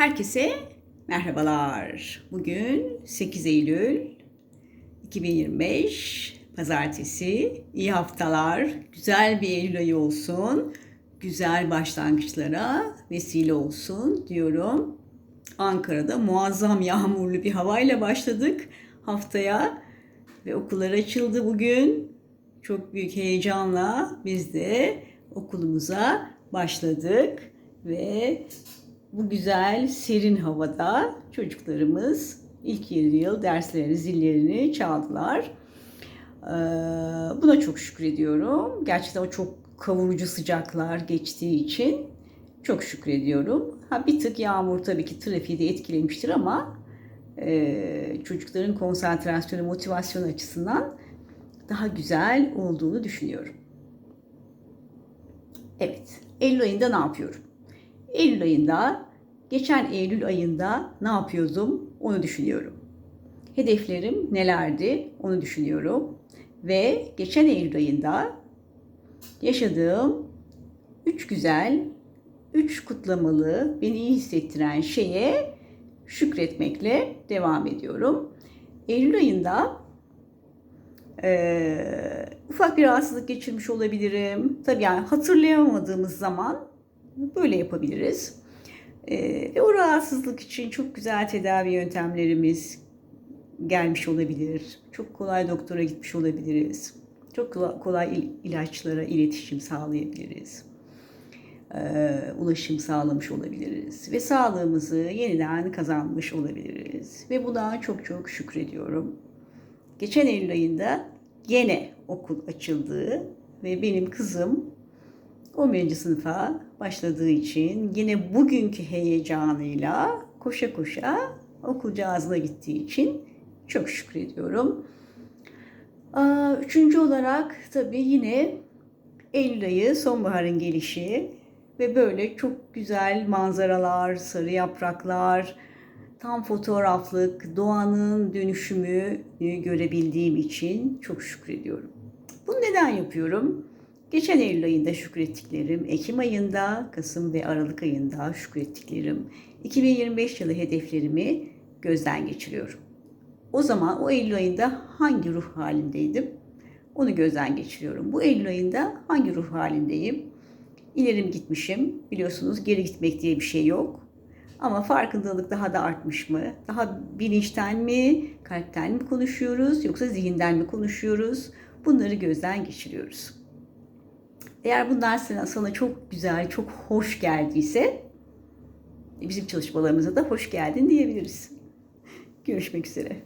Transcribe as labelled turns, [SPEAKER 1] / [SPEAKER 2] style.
[SPEAKER 1] Herkese merhabalar. Bugün 8 Eylül 2025 Pazartesi. İyi haftalar. Güzel bir Eylül ayı olsun. Güzel başlangıçlara vesile olsun diyorum. Ankara'da muazzam yağmurlu bir havayla başladık haftaya ve okullar açıldı bugün. Çok büyük heyecanla biz de okulumuza başladık ve bu güzel serin havada çocuklarımız ilk yarı yıl derslerini, zillerini çaldılar. Ee, buna çok şükür ediyorum. Gerçekten o çok kavurucu sıcaklar geçtiği için çok şükrediyorum. Ha bir tık yağmur tabii ki trafiği de etkilemiştir ama e, çocukların konsantrasyonu, motivasyon açısından daha güzel olduğunu düşünüyorum. Evet, Eylül ayında ne yapıyorum? Eylül ayında, geçen Eylül ayında ne yapıyordum onu düşünüyorum. Hedeflerim nelerdi onu düşünüyorum. Ve geçen Eylül ayında yaşadığım üç güzel, üç kutlamalı, beni iyi hissettiren şeye şükretmekle devam ediyorum. Eylül ayında e, ufak bir rahatsızlık geçirmiş olabilirim. Tabii yani hatırlayamadığımız zaman böyle yapabiliriz. E, ve o rahatsızlık için çok güzel tedavi yöntemlerimiz gelmiş olabilir. Çok kolay doktora gitmiş olabiliriz. Çok kolay ilaçlara iletişim sağlayabiliriz. E, ulaşım sağlamış olabiliriz. Ve sağlığımızı yeniden kazanmış olabiliriz. Ve buna çok çok şükrediyorum. Geçen Eylül ayında gene okul açıldı ve benim kızım 11. sınıfa başladığı için yine bugünkü heyecanıyla koşa koşa okul cihazına gittiği için çok şükrediyorum. Üçüncü olarak tabii yine Eylül ayı sonbaharın gelişi ve böyle çok güzel manzaralar, sarı yapraklar, tam fotoğraflık, doğanın dönüşümü görebildiğim için çok şükrediyorum. Bunu neden yapıyorum? Geçen Eylül ayında şükrettiklerim, Ekim ayında, Kasım ve Aralık ayında şükrettiklerim, 2025 yılı hedeflerimi gözden geçiriyorum. O zaman o Eylül ayında hangi ruh halindeydim? Onu gözden geçiriyorum. Bu Eylül ayında hangi ruh halindeyim? İlerim gitmişim. Biliyorsunuz geri gitmek diye bir şey yok. Ama farkındalık daha da artmış mı? Daha bilinçten mi, kalpten mi konuşuyoruz yoksa zihinden mi konuşuyoruz? Bunları gözden geçiriyoruz. Eğer bunlar sana, sana çok güzel, çok hoş geldiyse bizim çalışmalarımıza da hoş geldin diyebiliriz. Görüşmek üzere.